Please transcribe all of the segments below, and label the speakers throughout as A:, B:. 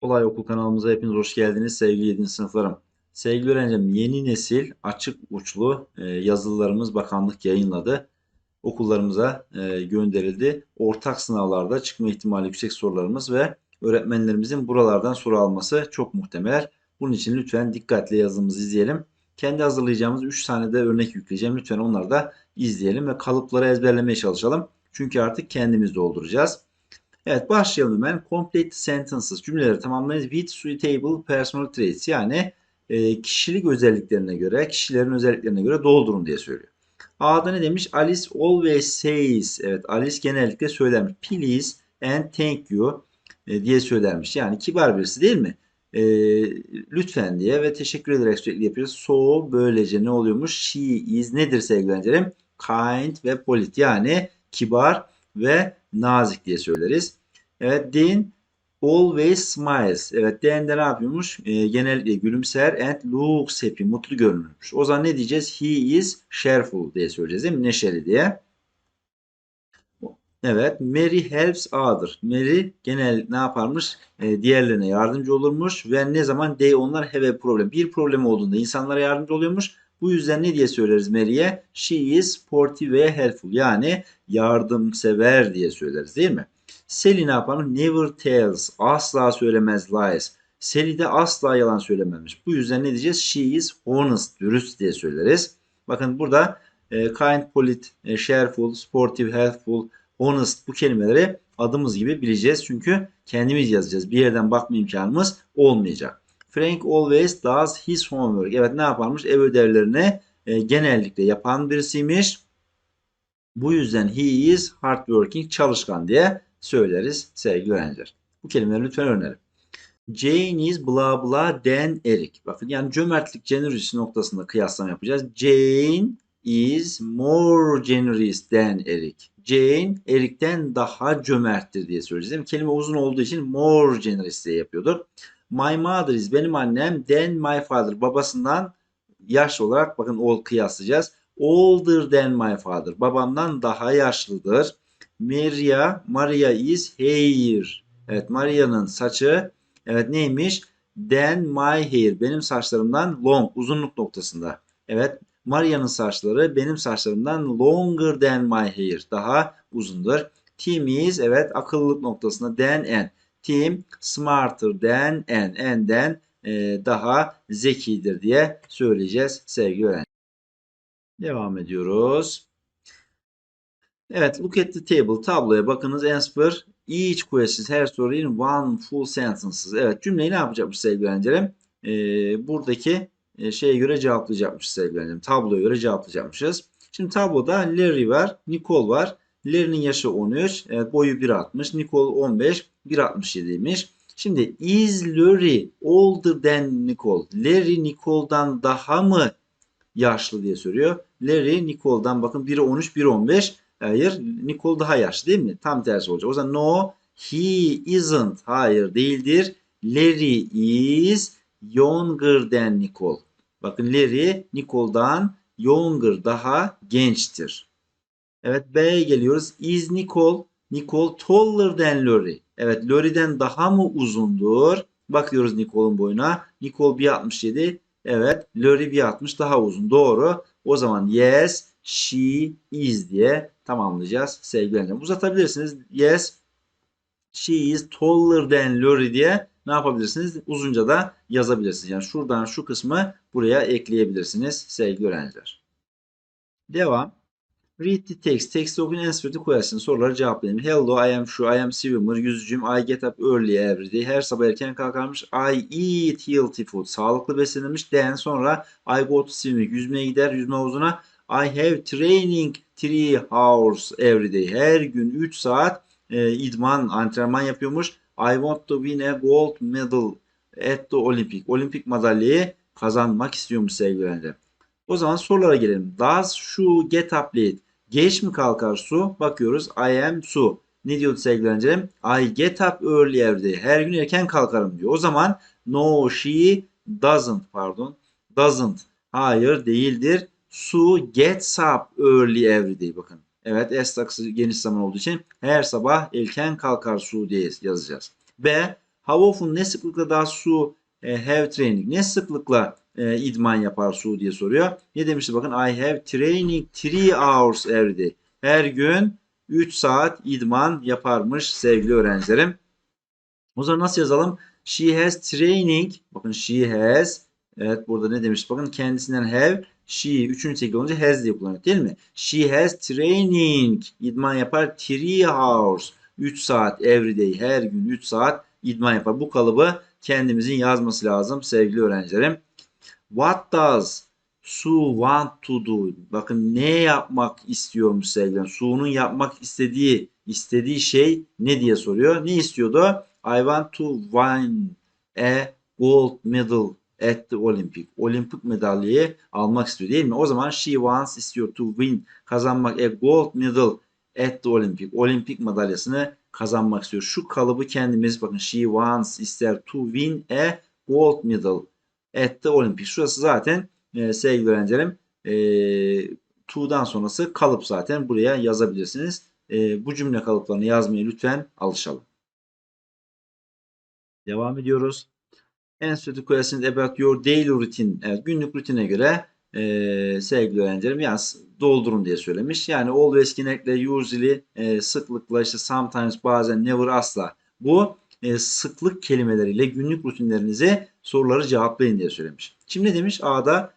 A: Kolay Okul kanalımıza hepiniz hoş geldiniz sevgili 7. sınıflarım. Sevgili öğrencim yeni nesil açık uçlu e, yazılılarımız bakanlık yayınladı. Okullarımıza e, gönderildi. Ortak sınavlarda çıkma ihtimali yüksek sorularımız ve öğretmenlerimizin buralardan soru alması çok muhtemel. Bunun için lütfen dikkatle yazımızı izleyelim. Kendi hazırlayacağımız 3 tane de örnek yükleyeceğim. Lütfen onları da izleyelim ve kalıpları ezberlemeye çalışalım. Çünkü artık kendimiz dolduracağız. Evet başlayalım hemen. Complete sentences cümleleri tamamlayın with suitable personal traits yani e, kişilik özelliklerine göre, kişilerin özelliklerine göre doldurun diye söylüyor. A'da ne demiş? Alice always says. Evet Alice genellikle söylermiş. Please and thank you e, diye söylermiş. Yani kibar birisi değil mi? E, lütfen diye ve teşekkür ederek sürekli yapıyor. So böylece ne oluyormuş? She is nedir sevgili öğrencilerim? Kind ve polite yani kibar ve nazik diye söyleriz. Evet Dean always smiles. Evet Dean de ne yapıyormuş? E, genellikle gülümser and looks happy. Mutlu görünürmüş. O zaman ne diyeceğiz? He is cheerful diye söyleyeceğiz değil mi? Neşeli diye. Evet. Mary helps other. Mary genel ne yaparmış? E, diğerlerine yardımcı olurmuş ve ne zaman they onlar have a problem. Bir problem olduğunda insanlara yardımcı oluyormuş. Bu yüzden ne diye söyleriz Mary'e? She is sporty ve helpful. Yani yardımsever diye söyleriz değil mi? Sally ne yapar? Never tells. Asla söylemez lies. Sally de asla yalan söylememiş. Bu yüzden ne diyeceğiz? She is honest. Dürüst diye söyleriz. Bakın burada e, kind, polite, e, cheerful, sportive, helpful, honest bu kelimeleri adımız gibi bileceğiz. Çünkü kendimiz yazacağız. Bir yerden bakma imkanımız olmayacak. Frank always does his homework. Evet ne yaparmış? Ev ödevlerini e, genellikle yapan birisiymiş. Bu yüzden he is hardworking, çalışkan diye söyleriz sevgili öğrenciler. Bu kelimeleri lütfen öğrenelim. Jane is bla bla than Eric. Bakın yani cömertlik generosity noktasında kıyaslama yapacağız. Jane is more generous than Eric. Jane Eric'ten daha cömerttir diye söyleyeceğiz. Kelime uzun olduğu için more generous diye yapıyordur. My mother is benim annem then my father babasından yaş olarak bakın ol kıyaslayacağız. Older than my father babamdan daha yaşlıdır. Maria, Maria is hair. Evet Maria'nın saçı evet neymiş? Then my hair. Benim saçlarımdan long uzunluk noktasında. Evet Maria'nın saçları benim saçlarımdan longer than my hair. Daha uzundur. Tim is evet akıllılık noktasında than and. Tim smarter than and. And'den e, daha zekidir diye söyleyeceğiz sevgili öğrenciler. Devam ediyoruz. Evet, look at the table. Tabloya bakınız. Answer each question her soru in one full sentences. Evet, cümleyi ne yapacakmış sevgili öğrencilerim? Ee, buradaki e, şeye göre cevaplayacakmış sevgili öğrencilerim. Tabloya göre cevaplayacakmışız. Şimdi tabloda Larry var, Nicole var. Larry'nin yaşı 13, evet, boyu 1.60, Nicole 15, 1.67'ymiş. Şimdi is Larry older than Nicole? Larry Nicole'dan daha mı yaşlı diye soruyor. Larry Nicole'dan bakın biri 13, biri 15. Hayır, Nicole daha yaşlı değil mi? Tam tersi olacak. O zaman no, he isn't. Hayır, değildir. Larry is younger than Nicole. Bakın Larry Nicole'dan younger, daha gençtir. Evet B'ye geliyoruz. Is Nicole, Nicole taller than Larry. Evet Larry'den daha mı uzundur? Bakıyoruz Nicole'un boyuna. Nicole 1.67. Evet Larry 1.60 daha uzun. Doğru. O zaman yes, she is diye tamamlayacağız sevgili. Uzatabilirsiniz. Yes, she is taller than Larry diye ne yapabilirsiniz? Uzunca da yazabilirsiniz. Yani şuradan şu kısmı buraya ekleyebilirsiniz sevgili öğrenciler. Devam. Read the text. Text okuyun answer the question. Soruları cevaplayın. Hello, I am şu, I am swimmer. Yüzücüyüm. I get up early every day. Her sabah erken kalkarmış. I eat healthy food. Sağlıklı beslenirmiş. Then sonra I go to swimming. Yüzmeye gider. Yüzme havuzuna. I have training 3 hours every day. Her gün 3 saat e, idman, antrenman yapıyormuş. I want to win a gold medal at the Olympic. Olimpik madalyayı kazanmak istiyormuş sevgili. O zaman sorulara gelelim. Does şu get up late? Geç mi kalkar su? Bakıyoruz. I am su. Ne diyordu sevgili öğrencilerim? I get up early every day. Her gün erken kalkarım diyor. O zaman no she doesn't pardon. Doesn't. Hayır değildir. Su gets up early every day. Bakın. Evet S takısı geniş zaman olduğu için her sabah erken kalkar Su diye yazacağız. B. How often ne sıklıkla daha Su e, have training? Ne sıklıkla e, idman yapar Su diye soruyor. Ne demişti bakın I have training 3 hours every day. Her gün 3 saat idman yaparmış sevgili öğrencilerim. O zaman nasıl yazalım? She has training. Bakın she has. Evet burada ne demiş? Bakın kendisinden have. She. Üçüncü tekil olunca has diye kullanıyor değil mi? She has training. İdman yapar. 3 hours. 3 saat every day. Her gün 3 saat idman yapar. Bu kalıbı kendimizin yazması lazım sevgili öğrencilerim. What does Su want to do? Bakın ne yapmak istiyormuş sevgilim. Su'nun yapmak istediği istediği şey ne diye soruyor. Ne istiyordu? I want to win a gold medal at the Olympic. Olimpik madalyayı almak istiyor değil mi? O zaman she wants istiyor to win kazanmak a gold medal at the Olympic. Olimpik madalyasını kazanmak istiyor. Şu kalıbı kendimiz bakın she wants ister to win a gold medal at the Olympic. Şurası zaten e, sevgili öğrencilerim e, to'dan sonrası kalıp zaten buraya yazabilirsiniz. E, bu cümle kalıplarını yazmaya lütfen alışalım. Devam ediyoruz. The questions about your daily routine. Evet, günlük rutine göre e, sevgili öğrencilerim yaz doldurun diye söylemiş. Yani always genellikle usually e, sıklıkla işte sometimes bazen never asla. Bu e, sıklık kelimeleriyle günlük rutinlerinizi soruları cevaplayın diye söylemiş. Şimdi ne demiş? A'da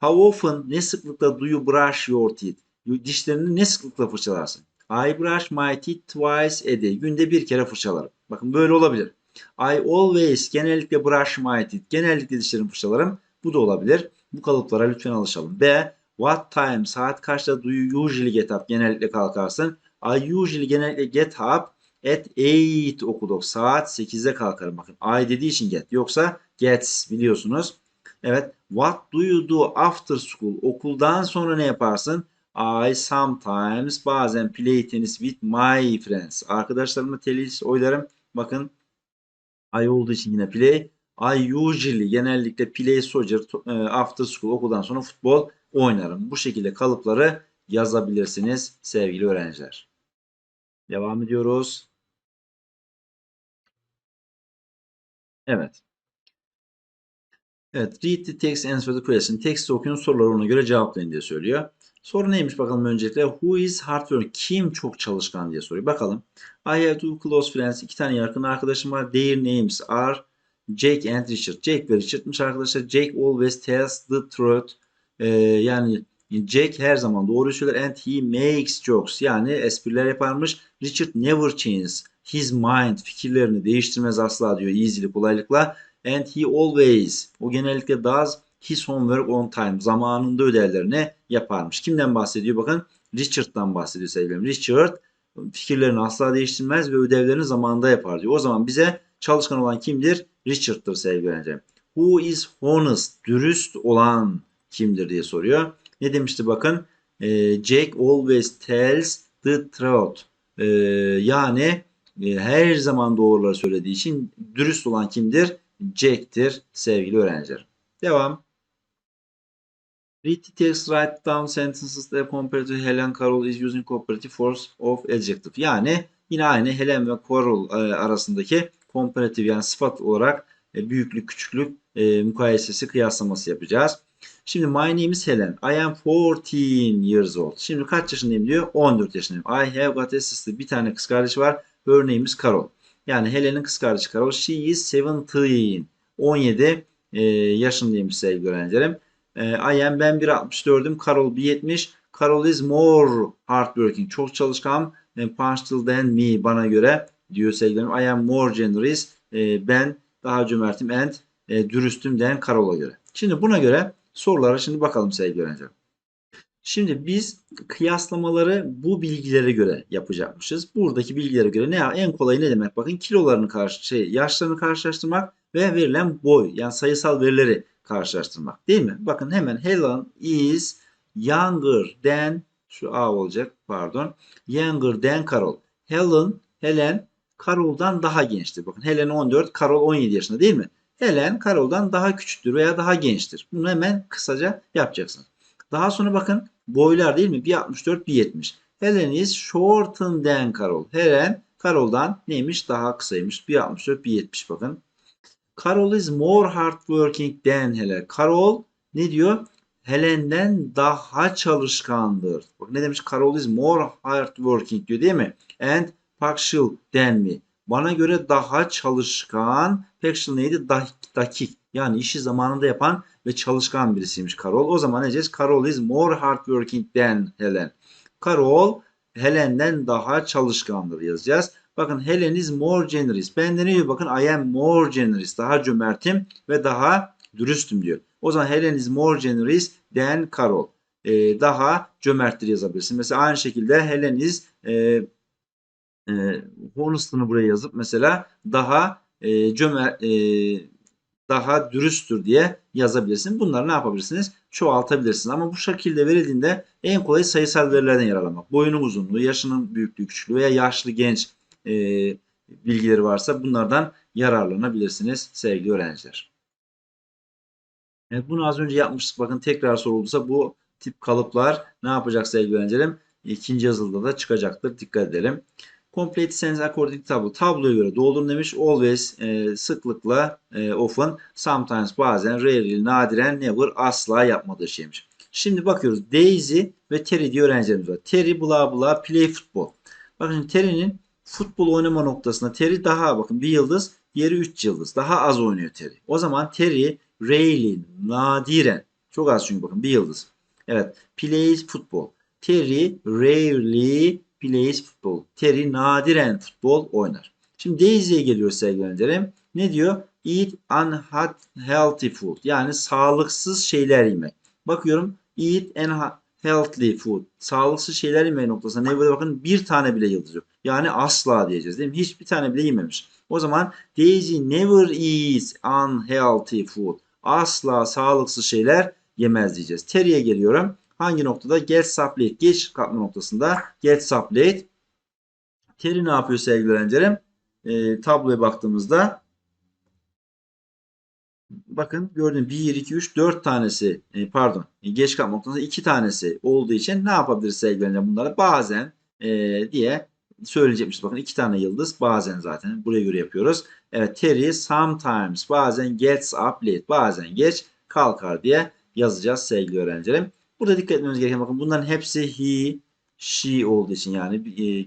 A: how often ne sıklıkla do you brush your teeth? Dişlerini ne sıklıkla fırçalarsın? I brush my teeth twice a day. Günde bir kere fırçalarım. Bakın böyle olabilir. I always genellikle brush my teeth. Genellikle dişlerimi fırçalarım. Bu da olabilir. Bu kalıplara lütfen alışalım. B. What time? Saat kaçta do you usually get up? Genellikle kalkarsın. I usually genellikle get up at 8 okuduk. Saat 8'de kalkarım. Bakın I dediği için get. Yoksa gets biliyorsunuz. Evet. What do you do after school? Okuldan sonra ne yaparsın? I sometimes bazen play tennis with my friends. Arkadaşlarımla tenis oynarım. Bakın I olduğu için yine play. I usually genellikle play soccer e, after school okuldan sonra futbol oynarım. Bu şekilde kalıpları yazabilirsiniz sevgili öğrenciler. Devam ediyoruz. Evet. Evet. Read the text answer the question. Teksti okuyun soruları ona göre cevaplayın diye söylüyor. Soru neymiş bakalım öncelikle. Who is hardworking? Kim çok çalışkan diye soruyor. Bakalım. I have two close friends. İki tane yakın arkadaşım var. Their names are Jake and Richard. Jake ve Richard'mış arkadaşlar. Jake always tells the truth. Ee, yani Jake her zaman doğru söyler and he makes jokes. Yani espriler yaparmış. Richard never changes his mind. Fikirlerini değiştirmez asla diyor easily kolaylıkla. And he always o genellikle does his homework on time. Zamanında ödevlerini yaparmış. Kimden bahsediyor? Bakın Richard'dan bahsediyor sevgilim. Richard fikirlerini asla değiştirmez ve ödevlerini zamanında yapar diyor. O zaman bize çalışkan olan kimdir? Richard'dır sevgili öğrencilerim. Who is honest? Dürüst olan kimdir diye soruyor. Ne demişti bakın? E, Jake always tells the truth. E, yani e, her zaman doğruları söylediği için dürüst olan kimdir? Jack'tir sevgili öğrenciler. Devam. Read the text, write down sentences that comparative Helen Carol is using comparative force of adjective. Yani yine aynı Helen ve Carol e, arasındaki komparatif yani sıfat olarak e, büyüklük, küçüklük e, mukayesesi kıyaslaması yapacağız. Şimdi my name is Helen. I am 14 years old. Şimdi kaç yaşındayım diyor? 14 yaşındayım. I have got a sister. Bir tane kız kardeşi var. İs Carol. Yani Helen'in kız kardeşi Carol. She is 17. 17 e, yaşındayım sevgili öğrencilerim. E, I am ben 1.64'üm. Carol 1.70. Carol is more hardworking. Çok çalışkan. And punctual than me bana göre diyor sevgilerim. I am more generous. E, ben daha cömertim and e, dürüstüm den Carol'a göre. Şimdi buna göre sorulara şimdi bakalım sevgili öğrencilerim. Şimdi biz kıyaslamaları bu bilgilere göre yapacakmışız. Buradaki bilgilere göre ne en kolay ne demek? Bakın kilolarını karşı şey yaşlarını karşılaştırmak ve verilen boy yani sayısal verileri karşılaştırmak değil mi? Bakın hemen Helen is younger than şu A olacak pardon. Younger than Carol. Helen Helen Carol'dan daha gençtir. Bakın Helen 14, Carol 17 yaşında değil mi? Helen Carol'dan daha küçüktür veya daha gençtir. Bunu hemen kısaca yapacaksınız. Daha sonra bakın boylar değil mi? 1.64, 1.70. Helen is shorter than Carol. Helen Carol'dan neymiş? Daha kısaymış. 1.64, 1.70 bakın. Carol is more hardworking than Helen. Carol ne diyor? Helen'den daha çalışkandır. Bak ne demiş? Carol is more hardworking diyor değil mi? And punctual than me. Bana göre daha çalışkan. Punctual neydi? Dak- dakik. Yani işi zamanında yapan ve çalışkan birisiymiş Carol. O zaman ne diyeceğiz? Carol is more hardworking than Helen. Carol Helen'den daha çalışkandır yazacağız. Bakın Helen is more generous. Benden ne diyor? Bakın I am more generous. Daha cömertim ve daha dürüstüm diyor. O zaman Helen is more generous than Carol. Ee, daha cömerttir yazabilirsin. Mesela aynı şekilde Helen is e, e, honest'ını buraya yazıp mesela daha e, cömer e, daha dürüsttür diye yazabilirsin. Bunları ne yapabilirsiniz? Çoğaltabilirsiniz. Ama bu şekilde verildiğinde en kolay sayısal verilerden yararlanmak. Boyunun uzunluğu, yaşının büyüklüğü, küçüklüğü veya yaşlı genç e, bilgileri varsa bunlardan yararlanabilirsiniz sevgili öğrenciler. Evet, bunu az önce yapmıştık. Bakın tekrar sorulduysa bu tip kalıplar ne yapacak sevgili öğrencilerim? İkinci yazılıda da çıkacaktır. Dikkat edelim. Complete sentence according to tablo. Tabloya göre doldurun demiş. Always e, sıklıkla, e, often, sometimes bazen, rarely, nadiren, never, asla yapmadığı şeymiş. Şimdi bakıyoruz. Daisy ve Terry diye öğrencilerimiz var. Terry bla bla play football. Bakın Terry'nin futbol oynama noktasında Terry daha bakın bir yıldız, diğeri 3 yıldız. Daha az oynuyor Terry. O zaman Terry rarely, nadiren. Çok az çünkü bakın bir yıldız. Evet. Plays football. Terry rarely plays football. Terry nadiren futbol oynar. Şimdi Daisy'ye geliyor sevgili öğrencilerim. Ne diyor? Eat unhealthy food. Yani sağlıksız şeyler yemek. Bakıyorum eat unhealthy food. Sağlıksız şeyler yemek noktasında ne böyle bakın bir tane bile yıldız yok. Yani asla diyeceğiz değil mi? Hiçbir tane bile yememiş. O zaman Daisy never eats unhealthy food. Asla sağlıksız şeyler yemez diyeceğiz. Terry'e geliyorum. Hangi noktada? Get supplet. Geç katma noktasında. Get supplet. Terry ne yapıyor sevgili öğrencilerim? E, tabloya baktığımızda bakın gördüğünüz 1, 2, 3, 4 tanesi e, pardon geç katma noktasında 2 tanesi olduğu için ne yapabiliriz sevgili öğrencilerim bunlara? Bazen e, diye söyleyecekmişiz. Bakın 2 tane yıldız bazen zaten buraya göre yapıyoruz. Evet Terry sometimes bazen gets up late bazen geç kalkar diye yazacağız sevgili öğrencilerim. Burada dikkat etmemiz gereken bakın bunların hepsi he, she olduğu için yani e,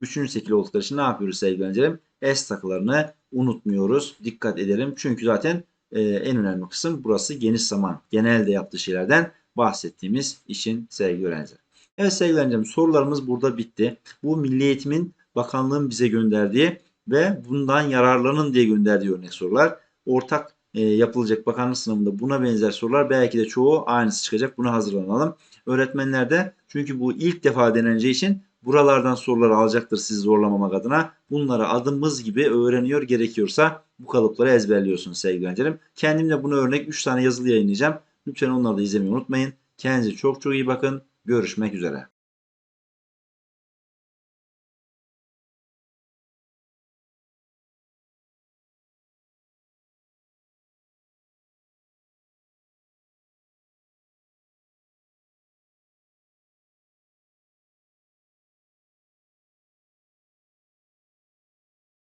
A: üçüncü sekil oldukları için ne yapıyoruz sevgili öğrencilerim? S takılarını unutmuyoruz. Dikkat edelim. Çünkü zaten e, en önemli kısım burası geniş zaman. Genelde yaptığı şeylerden bahsettiğimiz için sevgili öğrenciler. Evet sevgili öğrencilerim sorularımız burada bitti. Bu Milli Eğitim'in Bakanlığın bize gönderdiği ve bundan yararlanın diye gönderdiği örnek sorular. Ortak e, yapılacak bakanlık sınavında buna benzer sorular belki de çoğu aynısı çıkacak. Buna hazırlanalım. Öğretmenler de çünkü bu ilk defa deneneceği için buralardan soruları alacaktır sizi zorlamamak adına. Bunları adımız gibi öğreniyor gerekiyorsa bu kalıpları ezberliyorsunuz sevgili öğrencilerim. Kendim de buna örnek 3 tane yazılı yayınlayacağım. Lütfen onları da izlemeyi unutmayın. Kendinize çok çok iyi bakın. Görüşmek üzere.